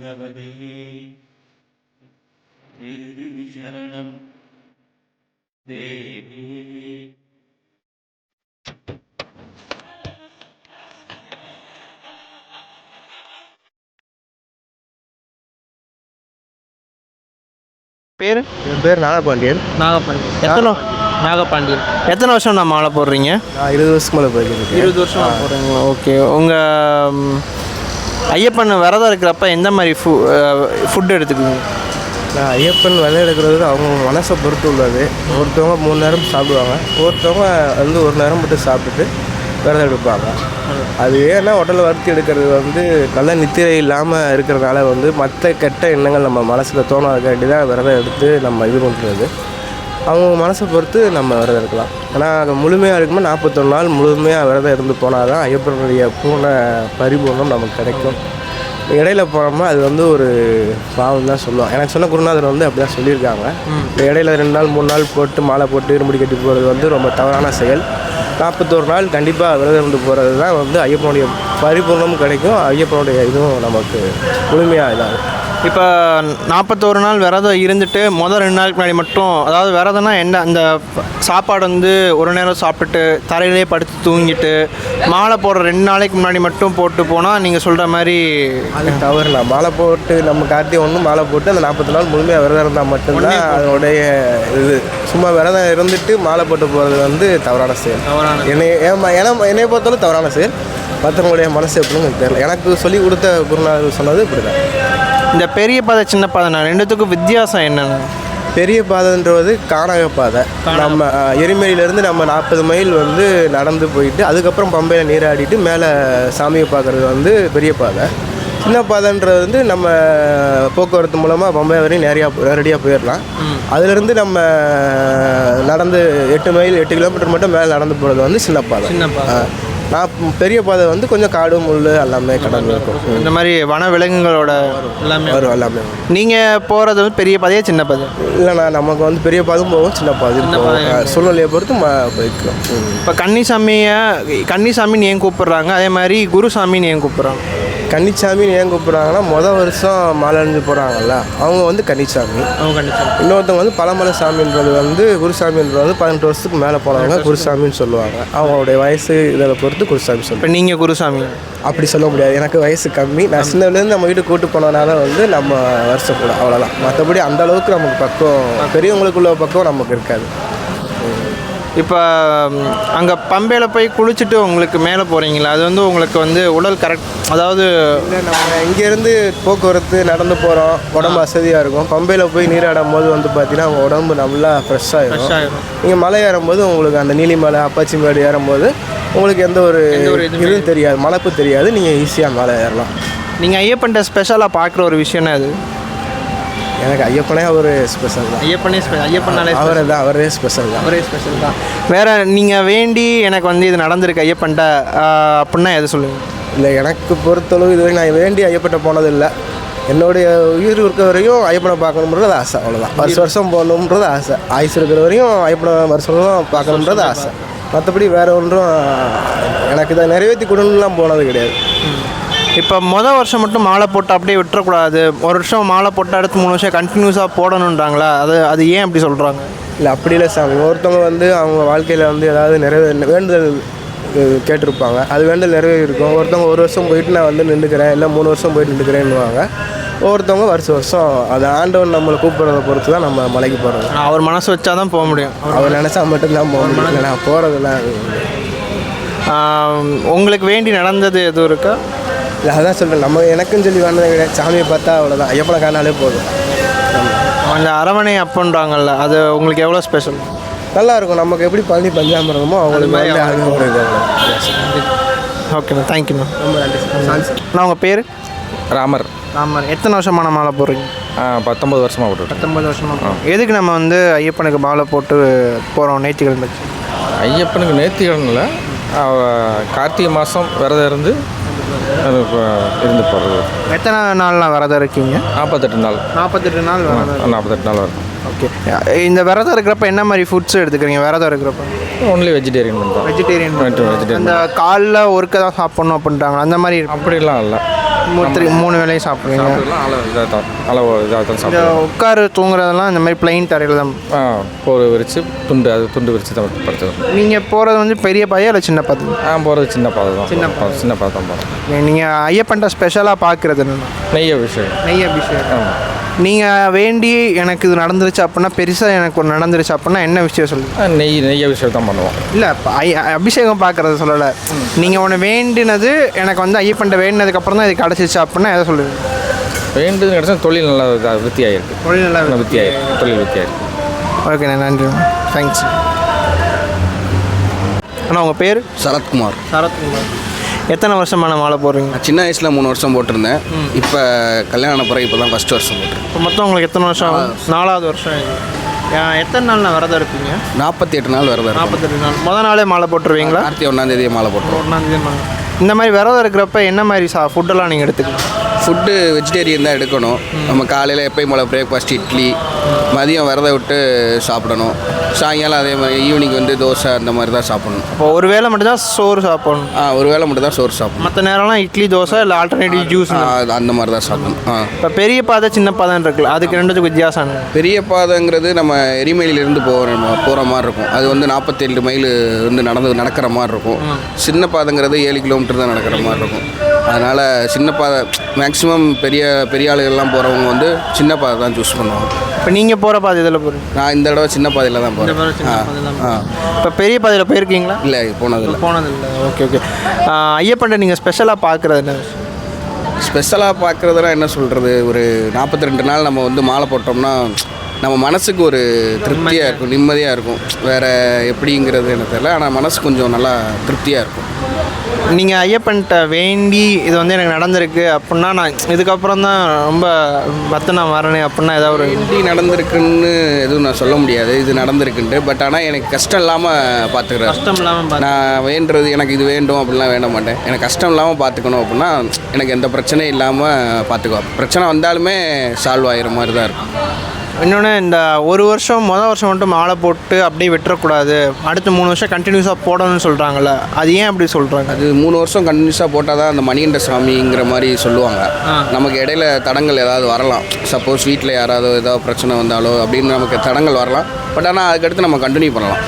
பகவதே தேவி சரணம் தேவி பேர்? என் பேர் நாகபாண்டியன். நாகபாண்டியன். எத்தனை நாகபாண்டியன்? எத்தனை வருஷம் நான் மாலை போடுறீங்க? நான் இருபது வருஷத்துக்கு மேலே போயிருக்கேன் இருபது வருஷம் போடுறீங்களா? ஓகே. உங்கள் ஐயப்பன் விரதம் இருக்கிறப்ப எந்த மாதிரி ஃபு ஃபுட் எடுத்துக்குவீங்க? நான் ஐயப்பன் விலை எடுக்கிறது அவங்க மனசை பொறுத்து உள்ளது. ஒருத்தவங்க மூணு நேரம் சாப்பிடுவாங்க. ஒருத்தவங்க வந்து ஒரு நேரம் மட்டும் சாப்பிட்டுட்டு விரதம் எடுப்பாங்க. அது ஏன்னா உடலை வருத்தி எடுக்கிறது வந்து நல்ல நித்திரை இல்லாமல் இருக்கிறனால வந்து மற்ற கெட்ட எண்ணங்கள் நம்ம மனசில் தோணாதுக்காண்டி தான் விரதம் எடுத்து நம்ம இது பண்ணுறது அவங்க மனசை பொறுத்து நம்ம விரதம் இருக்கலாம். ஆனால் அது முழுமையாக இருக்கும்போது நாற்பத்தொன்று நாள் முழுமையாக விரதம் இருந்து போனால் தான் ஐயப்பனுடைய பூர்ண பரிபூர்ணம் நமக்கு கிடைக்கும். இடையில போனோம்னா அது வந்து ஒரு பாவம் தான் சொல்லுவோம் எனக்கு சொன்ன குருநாதர் வந்து அப்படி தான் சொல்லியிருக்காங்க இடையில ரெண்டு நாள் மூணு நாள் போட்டு மாலை போட்டு இருமுடி கட்டி போகிறது வந்து ரொம்ப தவறான செயல். நாற்பத்தோரு நாள் கண்டிப்பாக விரதம் இருந்து போகிறது தான் வந்து ஐயப்பனுடைய பரிபூர்ணமும் கிடைக்கும். ஐயப்பனுடைய இதுவும் நமக்கு முழுமையாக இதாகும். இப்போ நாற்பத்தோரு நாள் விரதம் இருந்துட்டு முதல் ரெண்டு நாளுக்கு முன்னாடி மட்டும் அதாவது விரதம்னா என்ன? அந்த சாப்பாடு வந்து ஒரு நேரம் சாப்பிட்டுட்டு தரையிலே படுத்து தூங்கிட்டு மாலை போடுற ரெண்டு நாளைக்கு முன்னாடி மட்டும் போட்டு போனால் நீங்கள் சொல்கிற மாதிரி அது தவறுல மாலை போட்டு நம்ம கார்த்திகை ஒன்று மாலை போட்டு அந்த நாற்பத்தி நாள் முழுமையாக விரதம் இருந்தால் மட்டும்தான் அதனுடைய இது. சும்மா விரதம் இருந்துட்டு மாலை போட்டு போகிறது வந்து தவறான செயல். என்னை ஏமா ஏன்னா என்னை பொறுத்தவரை தவறான செயல். மற்றவங்களுடைய மனசு எப்படின்னு எனக்கு தெரியல எனக்கு சொல்லி கொடுத்த குருநாதர் சொன்னது இப்படி தான் இந்த பெரிய பாதை சின்ன பாதை நான் ரெண்டுத்துக்கும் வித்தியாசம் என்னென்ன? பெரிய பாதைன்றது கானக பாதை. நம்ம எரிமலையிலேருந்து நம்ம நாற்பது மைல் வந்து நடந்து போயிட்டு அதுக்கப்புறம் பம்பையில் நீராடிட்டு மேலே சாமியை பார்க்குறது வந்து பெரிய பாதை. சின்ன பாதைன்றது வந்து நம்ம போக்குவரத்து மூலமாக பம்பை வரையும் நிறையா நேரடியாக போயிடலாம். அதுலேருந்து நம்ம நடந்து எட்டு மைல் எட்டு கிலோமீட்டர் மட்டும் மேலே நடந்து போகிறது வந்து சின்ன பாதை. சின்ன பாதை. நான் பெரிய பாதை வந்து கொஞ்சம் காடு முள் எல்லாமே கடந்து இருக்கும். இந்த மாதிரி வன விலங்குகளோட எல்லாமே வரும் எல்லாமே. நீங்கள் போகிறது வந்து பெரிய பாதையா சின்ன பாதை? இல்லைண்ணா நமக்கு வந்து பெரிய பாதும் போகும் சின்ன போகும். அஹ், சூழ்நிலையை பொறுத்து போய்க்கிறோம். இப்போ கன்னிசாமியை கன்னிசாமின்னு ஏன் கூப்பிடுறாங்க? அதே மாதிரி குருசாமின்னு ஏன் கூப்பிடுறாங்க? கன்னிச்சாமின்னு ஏன் கூப்பிட்றாங்கன்னா மொதல் வருஷம் மாலை அணிஞ்சு போகிறாங்கல்ல அவங்க வந்து கன்னிச்சாமி. அவங்க கன்னிசாமி இன்னொருத்தவங்க வந்து பழமலை சாமின்றது வந்து குருசாமின்றது வந்து பதினெட்டு வருஷத்துக்கு மேலே போனவங்க குருசாமின்னு சொல்லுவாங்க. அவங்களுடைய வயசு இதில் பொறுத்து குருசாமி சொல்லுவாங்க. இப்போ நீங்கள் குருசாமி. அப்படி சொல்ல முடியாது. எனக்கு வயசு கம்மி. நான் சின்னதுலேருந்து நம்ம வீட்டுக்கு கூட்டு போனதுனால வந்து நம்ம வருஷம் கூட அவ்வளோதான் மற்றபடி அந்த அளவுக்கு நமக்கு பக்கம் பெரியவங்களுக்குள்ள பக்கம் நமக்கு இருக்காது. இப்போ அங்கே பம்பையில் போய் குளிச்சுட்டு உங்களுக்கு மேலே போகிறீங்களா அது வந்து உங்களுக்கு வந்து உடல் கரெக்ட் அதாவது நம்ம இங்கேருந்து போக்குவரத்து நடந்து போகிறோம் உடம்பு வசதியாக இருக்கும். பம்பையில் போய் நீராடும் போது வந்து பார்த்தீங்கன்னா உங்கள் உடம்பு நல்லா ஃப்ரெஷ் ஆகிடும் fresh ஆயிரும். நீங்கள் மலை ஏறும்போது உங்களுக்கு அந்த நீலிமலை அப்பாச்சி மேடு ஏறும்போது உங்களுக்கு எந்த ஒரு இதுவும் தெரியாது. மலைப்பு தெரியாது. நீங்கள் ஈஸியாக மலை ஏறலாம். நீங்கள் ஐயப்பன்ட்ட ஸ்பெஷலாக பார்க்குற ஒரு விஷயம்னா அது? எனக்கு ஐயப்பனே ஒரு ஸ்பெஷல் தான். ஐயப்பனே ஸ்பெ ஐயப்பனாலே அவரே தான் அவரே ஸ்பெஷல் தான். ஒரே ஸ்பெஷல் தான். வேறு நீங்கள் வேண்டி எனக்கு வந்து இது நடந்திருக்கு ஐயப்பன்ட்ட அப்படின்னா எது சொல்லுங்கள் இல்லை எனக்கு பொறுத்தளவு இதுவரை நான் வேண்டி ஐயப்பட்ட போனது இல்லை என்னுடைய உயிர் இருக்க வரையும் ஐயப்பனை பார்க்கணுன்றது ஆசை அவ்வளோதான் வருஷம் வருஷம் போகணுன்றது ஆசை. ஆயுசு இருக்கிற வரையும் ஐயப்பனை வருஷம் வருஷம் பார்க்கணுன்றது ஆசை மற்றபடி வேறு ஒன்றும் எனக்கு இதை நிறைவேற்றி கொடுணுலாம் போனது கிடையாது. இப்போ மொதல் வருஷம் மட்டும் மாலை போட்டு அப்படியே விட்டுறக்கூடாது. ஒரு வருஷம் மாலை போட்டு அடுத்து மூணு வருஷம் கண்டினியூஸாக போடணுன்றாங்களா அது அது ஏன் அப்படி சொல்கிறாங்க இல்லை அப்படி இல்லை சாமி. ஒருத்தவங்க வந்து அவங்க வாழ்க்கையில் வந்து ஏதாவது நிறைவே வேண்டுதல் கேட்டிருப்பாங்க. அது வேண்டுதல் நிறைவேறிருக்கும் ஒருத்தவங்க ஒரு வருஷம் போயிட்டு நான் வந்து நின்றுக்கிறேன் இல்லை மூணு வருஷம் போயிட்டு நின்றுக்கிறேன்னுவாங்க. ஒருத்தவங்க வருஷம் வருஷம் அது ஆண்டவன் நம்மளை கூப்பிட்றத பொறுத்து தான் நம்ம மலைக்கு போகிறது அவர் மனசு வச்சா தான் போக முடியும். அவர் நினச்சா மட்டும்தான் போக முடியும். நான் போகிறதெல்லாம் உங்களுக்கு வேண்டி நடந்தது எதுவும் இருக்கா? இல்லை அதான் சொல்கிறேன் நம்ம எனக்குன்னு சொல்லி வேண்டது கிடையாது சாமியை பார்த்தா அவ்வளோதான் ஐயப்பனை காணாலே போதும். அந்த அரவணை அப்பன்றாங்கல்ல அது உங்களுக்கு எவ்வளோ ஸ்பெஷல் நல்லா இருக்கும். நமக்கு எப்படி பழனி பஞ்சாமிரதமோ அவங்களுக்கு வந்து அது ஒரு இது. ஓகேண்ணா தேங்க்யூண்ணா ரொம்ப நன்றி நான் உங்கள் பேர்? ராமர். ஆமாம் எத்தனை வருஷமான மாலை போடுறீங்க? ஆ, பத்தொன்பது வருஷமாக போட்டுருக்கேன் பத்தொம்பது வருஷமா? எதுக்கு நம்ம வந்து ஐயப்பனுக்கு மாலை போட்டு போகிறோம் நேர்த்திக்கிழமை? ஐயப்பனுக்கு நேர்த்திக்கடனில் கார்த்திகை மாதம் விரதம் இருந்து அது இப்போ இருந்து போடுறது எத்தனை நாள்லாம் விரதம் இருக்கீங்க? நாற்பத்தெட்டு நாள். நாற்பத்தெட்டு நாள் விரதம் நாற்பத்தெட்டு நாள் வரும் ஓகே. இந்த விரதம் இருக்கிறப்ப என்ன மாதிரி ஃபுட்ஸ் எடுத்துக்கிறீங்க? விரதம் இருக்கிறப்ப? ஒன்லி வெஜிடேரியன் தான். வெஜிடேரியன் வெஜிடேரியன் அந்த காலில் ஒருக்க தான் சாப்பிட்ணும் அப்படின்றாங்க அந்த மாதிரி அப்படிலாம் இல்லை. மூ- த்ரீ மூணு வேலையும் சாப்பிடுவீங்க அளவு இதாக தான் அளவு இதாக தான் இந்த சாப்பிடுவோம் உட்காரு தூங்குறதெல்லாம் இந்த மாதிரி பிளைன் தரையில் தான் ஆ போர் விரித்து துண்டு அது துண்டு விரித்து தான் படுத்துக்கணும். நீங்கள் போகிறது வந்து பெரிய பாதையா இல்லை சின்ன பாதை ஆ போகிறது சின்ன பாதை தான். சின்ன சின்ன சின்ன பாதை தான் போகிறோம் நீங்கள் ஐயப்பன்ட்ட ஸ்பெஷலாக பார்க்குறது என்னென்ன? நெய் அபிஷேகம். நெய் அபிஷேகம். ஆமாம் நீங்கள் வேண்டி எனக்கு இது நடந்துருச்சு அப்படின்னா பெருசாக எனக்கு ஒன்று நடந்துருச்சு அப்படின்னா என்ன விஷயம் சொல்லுங்கள் ஆ, நெய் நெய் அபிஷேகம் தான் பண்ணுவோம். இல்லை அபிஷேகம் பார்க்குறத சொல்லலை. நீங்கள் ஒன்று வேண்டினது எனக்கு வந்து ஐயப்பன்ட்ட வேண்டினதுக்கப்புறம் தான் இது கிடச்சிச்சு அப்படின்னா எதை சொல்லுவீங்க வேண்டுது கிடச்சா தொழில் நல்லா வித்தியாயிருக்கு தொழில் நல்லா நல்லா வித்தியாயிருக்கு தொழில் வித்தியாயிருக்கு ஓகேண்ணா நன்றி. தேங்க்ஸ் அண்ணா உங்கள் பேர்? சரத்குமார். சரத்குமார். எத்தனை வருஷமான மாலை போடுறீங்க? நான் சின்ன வயசில் மூணு வருஷம் போட்டிருந்தேன். இப்போ கல்யாணம் பிறகு இப்போ தான் ஃபஸ்ட் வருஷம் போட்டிருக்கேன். இப்போ மொத்தம் உங்களுக்கு எத்தனை வருஷம் ஆகும்? நாலாவது வருஷம் இது. ஏன், எத்தனை நாள் நான் விரதம் இருப்பீங்க? நாற்பத்தி எட்டு நாள் விரதம் இருக்கும் நாற்பத்தெட்டு நாள். முத நாளே மாலை போட்டுருவீங்களா? கார்த்திகை ஒன்றாந்தேதி மாலை போட்டுருவோம். ஒன்றாந்தேதி மாலை. இந்த மாதிரி விரதம் இருக்கிறப்ப என்ன மாதிரி சா ஃபுட்டெல்லாம் நீங்கள் எடுத்துக்கலாம் ஃபுட்டு வெஜிடேரியன் தான் எடுக்கணும். நம்ம காலையில் எப்பயும் போல் பிரேக்ஃபாஸ்ட் இட்லி மதியம் விரதம் விட்டு சாப்பிடணும். சாயங்காலம் அதே மாதிரி ஈவினிங் வந்து தோசை அந்த மாதிரி தான் சாப்பிடணும். இப்போ ஒரு வேளை மட்டும் தான் சோறு சாப்பிடணும். ஆ ஒரு வேளை மட்டும் தான் சோறு சாப்பிடணும். மற்ற நேரம்லாம் இட்லி தோசை இல்லை ஆல்டர்னேட்டிவ் ஜூஸ் அந்த மாதிரி தான் சாப்பிடணும். ஆ. இப்போ பெரிய பாதை சின்ன பாதைன்னு இருக்குல்ல அதுக்கு ரெண்டுத்துக்கு வித்தியாசம்? பெரிய பாதைங்கிறது நம்ம எரிமலையிலேருந்து போகிற போகிற மாதிரி இருக்கும். அது வந்து நாற்பத்தேழு மைல் வந்து நடந்து நடக்கிற மாதிரி இருக்கும். சின்ன பாதைங்கிறது ஏழு கிலோமீட்டர் தான் நடக்கிற மாதிரி இருக்கும். அதனால் சின்ன பாதை மேக்ஸிமம் பெரிய பெரிய ஆளுகள்லாம் போகிறவங்க வந்து சின்ன பாதை தான் சூஸ் பண்ணுவாங்க. இப்போ நீங்கள் போகிற பாதை இதில் போகிறீங்க நான் இந்த தடவை சின்ன பாதையில் தான் போகிறேன் ஆ இப்போ பெரிய பாதையில் போயிருக்கீங்களா? இல்லை போனதில்லை. போனதில்லை. Okay okay. ஐயப்பன்ட்ட நீங்கள் ஸ்பெஷலாக பார்க்குறது என்ன? ஸ்பெஷலாக பார்க்குறதுனா என்ன சொல்கிறது ஒரு நாற்பத்தி ரெண்டு நாள் நம்ம வந்து மாலை போட்டோம்னா நம்ம மனசுக்கு ஒரு திருப்தியாக இருக்கும் நிம்மதியாக இருக்கும். வேறு எப்படிங்கிறது எனக்கு தெரியல. ஆனால் மனசு கொஞ்சம் நல்லா திருப்தியாக இருக்கும். நீங்கள் ஐயப்பன்ட்ட வேண்டி இது வந்து எனக்கு நடந்திருக்கு அப்படின்னா நான் இதுக்கப்புறம் தான் ரொம்ப பத்து நான் வரேன் அப்படின்னா ஏதாவது ஒரு எப்படி நடந்திருக்குன்னு எதுவும் நான் சொல்ல முடியாது. இது நடந்திருக்குன்ட்டு. பட் ஆனால் எனக்கு கஷ்டம் இல்லாமல் பார்த்துக்கிறேன் கஷ்டம் இல்லாமல் நான் வேண்டுறது எனக்கு இது வேண்டும் அப்படிலாம் வேண்ட மாட்டேன். எனக்கு கஷ்டம் இல்லாமல் பார்த்துக்கணும் அப்படின்னா எனக்கு எந்த பிரச்சனையும் இல்லாமல் பார்த்துக்குவேன் பிரச்சனை வந்தாலுமே சால்வ் ஆகிற மாதிரி தான் இருக்கும். இன்னொன்று இந்த ஒரு வருஷம் மொதல் வருஷம் மட்டும் மாலை போட்டு அப்படியே விட்டுறக்கூடாது. அடுத்த மூணு வருஷம் கண்டினியூஸாக போடணும்னு சொல்கிறாங்கல்ல அது ஏன் அப்படி சொல்கிறாங்க அது மூணு வருஷம் கண்டினியூஸாக போட்டால் தான் அந்த மணிகண்ட சாமிங்கிற மாதிரி சொல்லுவாங்க. நமக்கு இடையில தடங்கள் ஏதாவது வரலாம். சப்போஸ் வீட்டில் யாராவது ஏதாவது பிரச்சனை வந்தாலோ அப்படின்னு நமக்கு தடங்கள் வரலாம். பட் ஆனால் அதுக்கடுத்து நம்ம கண்டினியூ பண்ணலாம்.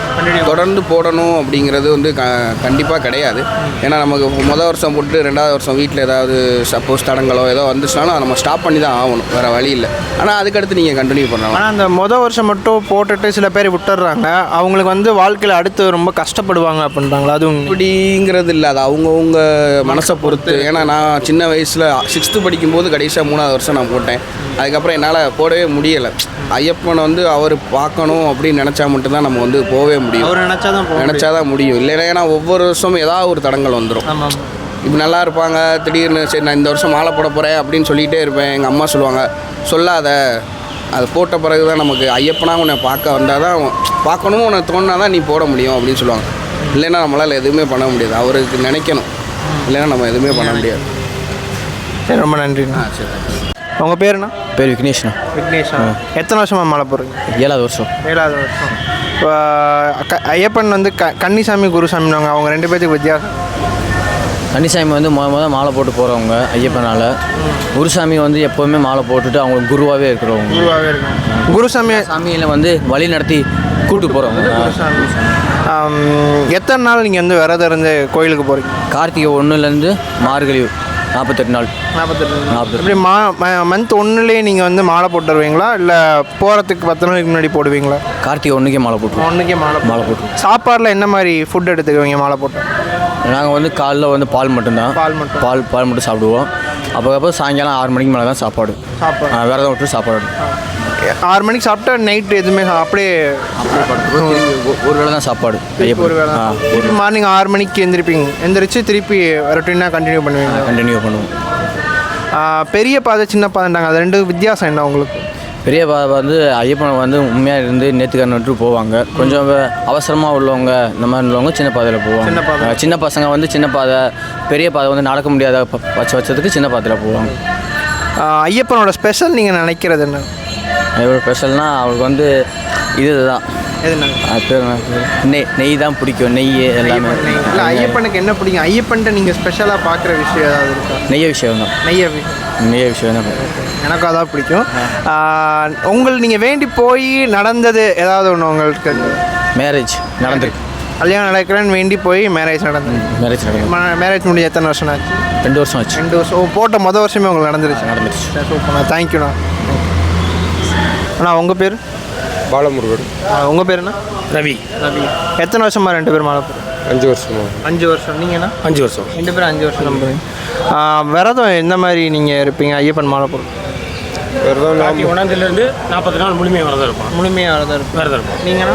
தொடர்ந்து போடணும் அப்படிங்கிறது வந்து க கண்டிப்பாக கிடையாது. ஏன்னா நமக்கு மொதல் வருஷம் போட்டு ரெண்டாவது வருஷம் வீட்டில் ஏதாவது சப்போஸ் தடங்களோ ஏதோ வந்துச்சுனாலும் நம்ம ஸ்டாப் பண்ணி தான் ஆகணும். வேறு வழி இல்லை. ஆனால் அதுக்கடுத்து நீங்கள் கண்டினியூ பண்ணலாம் ஆனால் அந்த மொதல் வருஷம் மட்டும் போட்டுட்டு சில பேர் விட்டுடுறாங்க. அவங்களுக்கு வந்து வாழ்க்கையில் அடுத்து ரொம்ப கஷ்டப்படுவாங்க அப்படின்றாங்களா? அதுவும். இப்படிங்கிறது இல்லை. அது அவங்கவுங்க மனசை பொறுத்து. ஏன்னா நான் சின்ன வயசில் சிக்ஸ்த்து படிக்கும்போது கடைசியாக மூணாவது வருஷம் நான் போட்டேன். அதுக்கப்புறம் என்னால் போடவே முடியலை. ஐயப்பனை வந்து அவர் பார்க்கணும் அப்படின்னு நினச்சா மட்டும்தான் நம்ம வந்து போகவே முடியும். அவர் நினச்சா தான் நினச்சா தான் முடியும். இல்லைன்னா ஏன்னா ஒவ்வொரு வருஷமும் ஏதாவது ஒரு தடங்கள் வந்துடும் இப்போ நல்லா இருப்பாங்க. திடீர்னு சரி நான் இந்த வருஷம் மாலை போட போகிறேன் அப்படின்னு சொல்லிகிட்டே இருப்பேன். எங்கள் அம்மா சொல்லுவாங்க சொல்லாத. அது போட்ட பிறகு தான் நமக்கு ஐயப்பனா உன்னை பார்க்க வந்தால் தான் பார்க்கணும் உனக்கு தோணுனா தான் நீ போட முடியும் அப்படின்னு சொல்லுவாங்க. இல்லைன்னா நம்மளால் எதுவுமே பண்ண முடியாது. அவருக்கு நினைக்கணும். இல்லைன்னா நம்ம எதுவுமே பண்ண முடியாது. சரி ரொம்ப நன்றிண்ணா. சரி உங்கள் பேருண்ணா? பேர் விக்னேஷ்ண்ணா. விக்னேஷா? எத்தனை வருஷமாக மாலை போடுறீங்க? ஏழாவது வருஷம். ஏழாவது வருஷம். இப்போ ஐயப்பன் வந்து க கன்னிசாமி குருசாமினாங்க அவங்க ரெண்டு பேத்துக்கு வித்தியாசம்? கன்னிசாமி வந்து முத முத மாலை போட்டு போகிறவங்க ஐயப்பனால். குருசாமி வந்து எப்போவுமே மாலை போட்டுட்டு அவங்க குருவாகவே இருக்கிறவங்க. குருவாகவே இருக்கும் குருசாமி சாமியில் வந்து வழி நடத்தி கூட்டு போகிறவங்க எத்தனை நாள் நீங்கள் வந்து விரதம் இருந்து கோயிலுக்கு போகிறீங்க கார்த்திகை ஒன்றுலேருந்து மார்கழி நாற்பத்தெட்டு நாள். நாற்பத்தெட்டு நாற்பது இப்படி மா மந்த் ஒன்றுலேயே நீங்கள் வந்து மாலை போட்டு வருவீங்களா இல்லை போகிறதுக்கு பத்து நாளைக்கு முன்னாடி போடுவீங்களா? கார்த்திகை ஒன்றுக்கே மாலை போட்டுருவோம். ஒன்றுக்கே மாலை மாலை போட்டு சாப்பாடில் என்ன மாதிரி ஃபுட் எடுத்துக்குவீங்க மாலை போட்டு? நாங்கள் வந்து காலைல வந்து பால் மட்டும்தான். பால் மட்டும். பால் பால் மட்டும் சாப்பிடுவோம். அப்போ சாயங்காலம் ஆறு மணிக்கு மேலே தான் சாப்பாடு. சாப்பாடு. ஆ, விரதம் விட்டு சாப்பாடு. ஆறு மணிக்கு சாப்பிட்டா நைட்டு எதுவுமே அப்படியே ஒரு- வேளை தான் சாப்பாடு. ஒரு வேளை மார்னிங் ஆறு மணிக்கு எந்திரிப்பீங்க. எந்திரிச்சு திருப்பி ரொட்டீனாக கண்டினியூ பண்ணுவீங்க கண்டினியூ பண்ணுவோம். பெரிய பாதை சின்ன பாதைன்றாங்க. அது ரெண்டு வித்தியாசம் என்ன உங்களுக்கு? பெரிய பா வந்து ஐயப்பனை வந்து உண்மையாக இருந்து நேற்றுக்காரன் விட்டு போவாங்க. கொஞ்சம் அவசரமாக உள்ளவங்க இந்த மாதிரி உள்ளவங்க சின்ன பாதையில் போவாங்க. சின்ன பசங்க வந்து சின்ன பாதை பெரிய பாதை வந்து நடக்க முடியாத பட்ச பட்சத்துக்கு சின்ன பாதையில் போவாங்க. ஐயப்பனோட ஸ்பெஷல் நீங்கள் நினைக்கிறது என்ன? எவ்வளோ ஸ்பெஷல்னால் அவருக்கு வந்து இதுதான்? நெய் நெய் தான் பிடிக்கும் நெய் எல்லாமே. இல்லை ஐயப்பனுக்கு என்ன பிடிக்கும்? ஐயப்பன்ட்ட நீங்கள் ஸ்பெஷலாக பார்க்குற விஷயம் ஏதாவது இருக்கா? நெய்ய விஷயம் தான். நெய்ய நெய்ய விஷயம் தான். எனக்கும் அதான் பிடிக்கும். உங்கள் நீங்கள் வேண்டி போய் நடந்தது ஏதாவது ஒன்று உங்களுக்கு? மேரேஜ் நடந்திருக்கு. கல்யாணம் நடக்கிறேன்னு வேண்டி போய் மேரேஜ் நடந்தது. மேரேஜ் நடந்து மேரேஜ் முடிஞ்ச எத்தனை வருஷம் ஆச்சு? ரெண்டு வருஷம் ஆச்சு. ரெண்டு வருஷம். ஓ, போட்ட மொதல் வருஷமே உங்களுக்கு நடந்துருச்சு. நடந்துருச்சு. சூப்பர்ண்ணா தேங்க்யூண்ணா அண்ணா உங்கள் பேர்? பாலமுருகன். உங்கள் பேர் என்ன? ரவி. ரவி. எத்தனை வருஷமா ரெண்டு பேரும் மாலை அஞ்சு வருஷமா அஞ்சு வருஷம். நீங்கண்ணா அஞ்சு வருஷம். ரெண்டு பேரும் அஞ்சு வருஷம் நம்புறீங்க விரதம் எந்த மாதிரி நீங்கள் இருப்பீங்க? ஐயப்பன் மாலை விரதம் கார்த்திகை ஒன்றாந்தேதியிலேருந்து நாற்பத்தி நாள் முழுமையாக வரதான் இருப்பான் முழுமையாக விரதம் இருப்போம் விரதம் இருப்போம் நீங்கண்ணா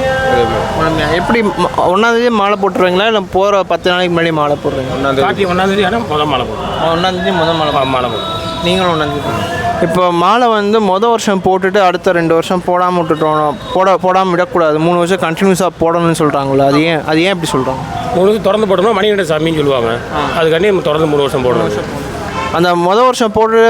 முழுமையாக எப்படி ம- ஒண்ணாந்தேதி மாலை போட்டுருவீங்களா? இல்லை போகிற பத்து நாளைக்கு முன்னாடி மாலை போடுறீங்க கார்த்திகை ஒன்றாந்தேதி ஆனால் முதல் மாலை போடும் ஒன்றாந்தேதி முதல் மாலை மாலை போடும் நீங்களும் ஒன்றாந்தேதி இப்போ மாலை வந்து மொதல் வருஷம் போட்டுட்டு அடுத்த ரெண்டு வருஷம் போடாமல் விட்டுட்டோம் போட போடாமல் விடக்கூடாது. மூணு வருஷம் கண்டினியூஸாக போடணும்னு சொல்கிறாங்களே அது ஏன் அது ஏன் இப்படி சொல்கிறாங்க மூணு வருஷம் திறந்து போட்டோம்னா மணிகண்ட சாமின்னு சொல்லுவாங்க. அதுக்காண்டி தொடர்ந்து மூணு வருஷம் போடணும். அந்த மொதல் வருஷம் போட்டு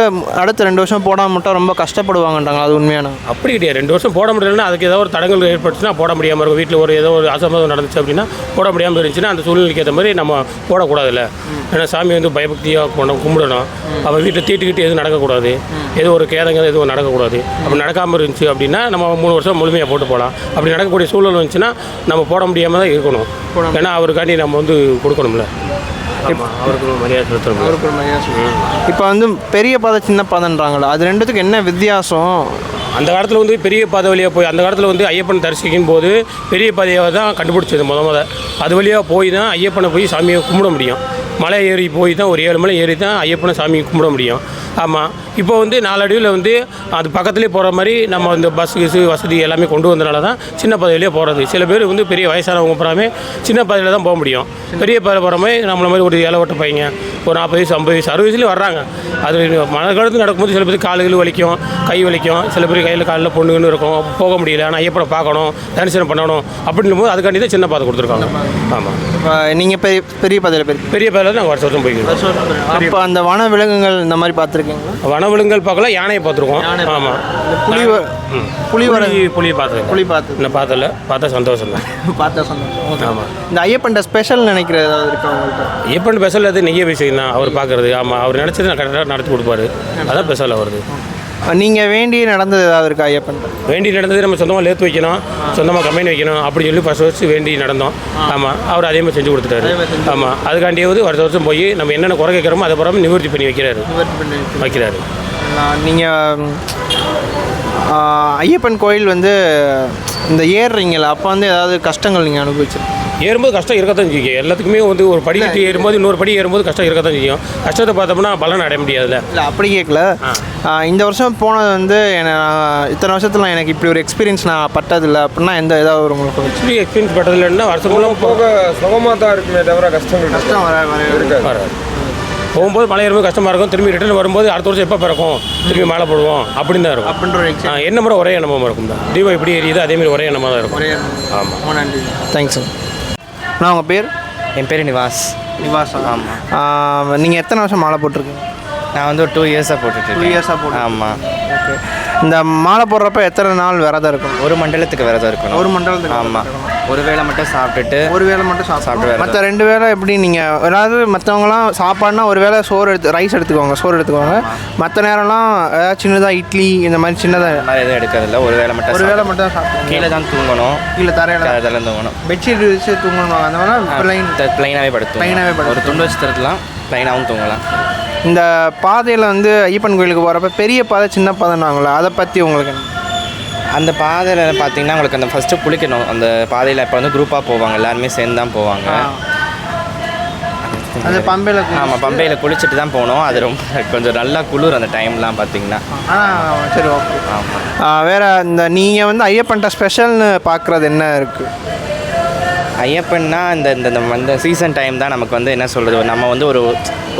அடுத்த ரெண்டு வருஷம் போடாமல் விட்டா ரொம்ப கஷ்டப்படுவாங்கன்றாங்க அது உண்மையான. அப்படி கிடையாது. ரெண்டு வருஷம் போட முடியலன்னா அதுக்கு ஏதோ ஒரு தடங்கள் ஏற்பட்டுச்சுன்னா போட முடியாமல் இருக்கும். வீட்டில் ஒரு ஏதோ ஒரு அசம்பதம் நடந்துச்சு அப்படின்னா போட முடியாமல் இருந்துச்சுன்னா அந்த சூழ்நிலைக்கு ஏற்ற மாதிரி நம்ம போடக்கூடாதுல்ல. ஏன்னா சாமி வந்து பயபக்தியாக போனோம் கும்பிடணும். அப்போ வீட்டில் தீட்டுக்கிட்டு எதுவும் நடக்கக்கூடாது. ஏதோ ஒரு கேதங்கள் எதுவும் நடக்கக்கூடாது. அப்படி நடக்காமல் இருந்துச்சு அப்படின்னா நம்ம மூணு வருஷம் முழுமையாக போட்டு போகலாம். அப்படி நடக்கக்கூடிய சூழல் வந்துச்சுன்னா நம்ம போட முடியாமல் தான் இருக்கணும். ஏன்னா அவருக்காண்டி நம்ம வந்து கொடுக்கணும்ல. அவருக்கு மரியாதை செலுத்தணும். இப்போ வந்து பெரிய பாதை சின்ன பாதைன்றாங்களே அது ரெண்டுத்துக்கு என்ன வித்தியாசம்? அந்த காலத்தில் வந்து பெரிய பாதை வழியாக போய் அந்த காலத்தில் வந்து ஐயப்பன் தரிசிக்கும் போது பெரிய பாதையாக தான் கண்டுபிடிச்சது முத முத. அது வழியாக போய் தான் ஐயப்பனை போய் சாமியை கும்பிட முடியும். மலை ஏறி போய் தான் ஒரு ஏழு மலை ஏறி தான் ஐயப்பனை சாமியை கும்பிட முடியும். ஆமாம் இப்போ வந்து நாலடிவில் வந்து அது பக்கத்துலேயே போகிற மாதிரி நம்ம இந்த பஸ் கிஸ் வசதி எல்லாமே கொண்டு வந்தனால தான் சின்ன பாதை வழியாக போகிறது சில பேர் வந்து பெரிய வயசானவங்க போகிறாமே சின்ன பாதையில் தான் போக முடியும். பெரிய பாதை போகிற மாதிரி நம்மள மாதிரி ஒரு இலவட்ட பையங்க ஒரு நாற்பது வயசு ஐம்பது வயசு அறுபது வயசுலேயும் வர்றாங்க. அது மழை காலத்து நடக்கும்போது சில பேர் காலுகள் வலிக்கும் கை வலிக்கும். சில பேர் கையில் காலில் பொண்ணுன்னு இருக்கும். போக முடியல. ஆனால் ஐயப்பனை பார்க்கணும். தரிசனம் பண்ணணும். அப்படின்னும் போது அதுக்காண்டி தான் சின்ன பாதை கொடுத்துருக்காங்க. ஆமாம் நீங்கள் பெரிய பெரிய பாதையில் போய் பெரிய பாதையில் நாங்கள் வருஷம் வருஷம் போய்க்கிறோம் அப்போ அந்த வன விலங்குகள் இந்த மாதிரி பார்த்துருக்கீங்களா? வனவிலங்குகள் பார்க்கல யானையை பார்த்துருக்கோம். ஆமாம் புலி புலி வர புலி பார்த்துருக்கேன். புலி பார்த்து இன்னும் பார்த்தல. பார்த்தா சந்தோஷம் தான். பார்த்தா சந்தோஷம். ஆமாம் இந்த ஐயப்பன்ட்ட ஸ்பெஷல் நினைக்கிற ஏதாவது இருக்கா உங்கள்கிட்ட எப்படின்னு ஸ்பெஷல் அது நெய்ய விஷயம் தான் அவர் பார்க்குறது. ஆமாம் அவர் நினச்சது நான் கரெக்டாக நடத்தி கொடுப்பாரு. அதான் ஸ்பெஷல் அவருது. நீங்கள் வேண்டி நடந்தது ஏதாவது இருக்கா ஐயப்பன்ட்ட வேண்டி நடந்தது நம்ம சொந்தமாக லேத்து வைக்கணும் சொந்தமாக கம்பெனி வைக்கணும் அப்படி சொல்லி ஃபஸ்ட் வருஷம் வேண்டி நடந்தோம். ஆமாம் அவர் அதே மாதிரி செஞ்சு கொடுத்துட்டாரு. ஆமாம் அதுக்காண்டியாவது வருஷம் வருஷம் போய் நம்ம என்னென்ன குறை கேட்குறோமோ அதை பிறகு நிவர்த்தி பண்ணி வைக்கிறாரு. வைக்கிறாரு. நீங்கள் ஐயப்பன் கோயில் வந்து இந்த ஏறுறீங்களா அப்போ வந்து ஏதாவது கஷ்டங்கள் நீங்கள் அனுபவிச்சிருக்கீங்க ஏறும்போது கஷ்டம் இருக்கத்தான் செய்யும். எல்லாத்துக்குமே வந்து ஒரு படிக்கட்டு ஏறும்போது இன்னொரு படி ஏறும்போது கஷ்டம் இருக்கத்தான் செய்யும். கஷ்டத்தை பார்த்தோம்னா பலன் அடைய முடியாதுல்ல. இல்லை அப்படி கேட்கல இந்த வருஷம் போனது வந்து இத்தனை வருஷத்தில் எனக்கு இப்படி ஒரு எக்ஸ்பீரியன்ஸ் நான் பட்டதில்லை. அப்படின்னா எந்த ஏதாவது ஒரு உங்களுக்கு ஒரு இப்படி எக்ஸ்பீரியன்ஸ் பட்டது இல்லைன்னா வருஷம் போக சுகமாக தான் இருக்குமே தவிர கஷ்டங்கள் கஷ்டம் வர இருக்காது. வராது. போகும்போது மழை ஏறும்போது கஷ்டமாக இருக்கும். திரும்பி ரிட்டர்ன் வரும்போது அடுத்த வருஷம் எப்போ பிறக்கும்? திரும்பி மேலே போடுவோம். அப்படின்னு தான் இருக்கும். அப்படின்ற என்ன முறை ஒரே எண்ணமாக இருக்கும் தான் தீபம் எப்படி எரியுது அதே மாதிரி ஒரே எண்ணமாக தான் இருக்கும். ஆமாம் நன்றி. தேங்க்ஸ் நான் உங்கள் பேர்? என் பேர் நிவாஸ். நிவாசா ஆமாம் நீங்கள் எத்தனை வருஷம் மாலை போட்டிருக்கீங்க? நான் வந்து ஒரு டூ இயர்ஸாக போட்டுட்டு டூ இயர்ஸாக போட்டு ஆமாம் ஓகே இந்த மாலை போடுறப்ப எத்தனை நாள் விரதம் இருக்கும் ஒரு மண்டலத்துக்கு விரதம் இருக்கணும். ஒரு மண்டலத்துக்கு ஆமாம் ஒரு வேளை மட்டும் சாப்பிட்டுட்டு ஒரு வேளை மட்டும் சாப்பிட்டு சாப்பிட்டு. மற்ற ரெண்டு வேளை எப்படி நீங்கள் அதாவது மற்றவங்களாம் சாப்பாடுனா ஒரு வேளை சோறு எடுத்து ரைஸ் எடுத்துக்குவாங்க சோறு எடுத்துக்குவாங்க மற்ற நேரம்லாம் ஏதாவது சின்னதாக இட்லி இந்த மாதிரி சின்னதாக மாதிரி எதுவும் எடுக்கிறதில்ல. ஒரு வேளை மட்டும் ஒரு வேளை சாப்பிட்டு- மட்டும் சாப்பிடுவாங்க கீழே தான் தூங்கணும். கீழே தரையில் அதில் தூங்கணும். பெட்ஷீட் விரிச்சு தூங்கணும் அந்த மாதிரி பிளைன் ப்ளைனாகவே படுத்து Plain-ஆவே படுத்து ஒரு துண்டு வச்சு தரலாம் ப்ளைனாகவும் தூங்கலாம். இந்த பாதையில் வந்து ஐயப்பன் கோயிலுக்கு போகிறப்ப பெரிய பாதை சின்ன பாதைன்னாங்களே அதை பற்றி உங்களுக்கு என்ன? அந்த பாதையில் பார்த்தீங்கன்னா உங்களுக்கு அந்த ஃபஸ்ட்டு குளிக்கணும் அந்த பாதையில் இப்போ வந்து குரூப்பாக போவாங்க. எல்லாருமே சேர்ந்து தான் போவாங்க அது பம்பையில் ஆமாம் பம்பையில் குளிச்சுட்டு தான் போனோம். அது ரொம்ப கொஞ்சம் நல்லா குளிர் அந்த டைம்லாம் பார்த்தீங்கன்னா சரி ஓகே ஆமாம் வேற இந்த நீங்கள் வந்து ஐயப்பன்ட்ட ஸ்பெஷல்னு பார்க்குறது என்ன இருக்குது ஐயப்பன்னா இந்த இந்த இந்த சீசன் டைம் தான் நமக்கு வந்து என்ன சொல்கிறது நம்ம வந்து ஒரு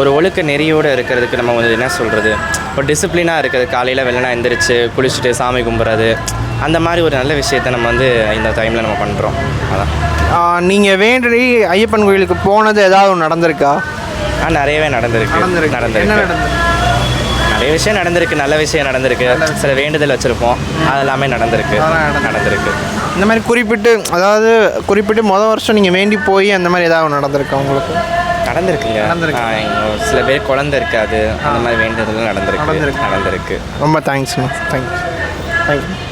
ஒரு ஒழுக்க நெறியோடு இருக்கிறதுக்கு நம்ம வந்து என்ன சொல்கிறது ஒரு டிசிப்ளினாக இருக்கிறது. காலையில் வெள்ளனா எந்திரிச்சு குளிச்சுட்டு சாமி கும்பிட்றது அந்த மாதிரி ஒரு நல்ல விஷயத்தை நம்ம வந்து இந்த டைமில் நம்ம பண்ணுறோம் அதான். நீங்கள் வேண்டி ஐயப்பன் கோயிலுக்கு போனது ஏதாவது நடந்திருக்கா? ஆ நிறையவே நடந்திருக்கு. நடந்திருக்கு. நிறைய விஷயம் நடந்திருக்கு. நல்ல விஷயம் நடந்திருக்கு. சில வேண்டுதல் வச்சுருப்போம். அது எல்லாமே நடந்திருக்கு. அதெல்லாம் நடந்திருக்கு. இந்த மாதிரி குறிப்பிட்டு அதாவது குறிப்பிட்டு மொதல் வருஷம் நீங்கள் வேண்டி போய் அந்த மாதிரி ஏதாவது நடந்திருக்கா உங்களுக்கு? நடந்திருக்குங்க. நடந்திருக்கு. சில பேர் குழந்தை இருக்காது. அந்த மாதிரி வேண்டியதெல்லாம் நடந்திருக்கு. நடந்திருக்கு. நடந்திருக்கு. ரொம்ப தேங்க்ஸ்ண்ணா தேங்க்யூ தேங்க்யூ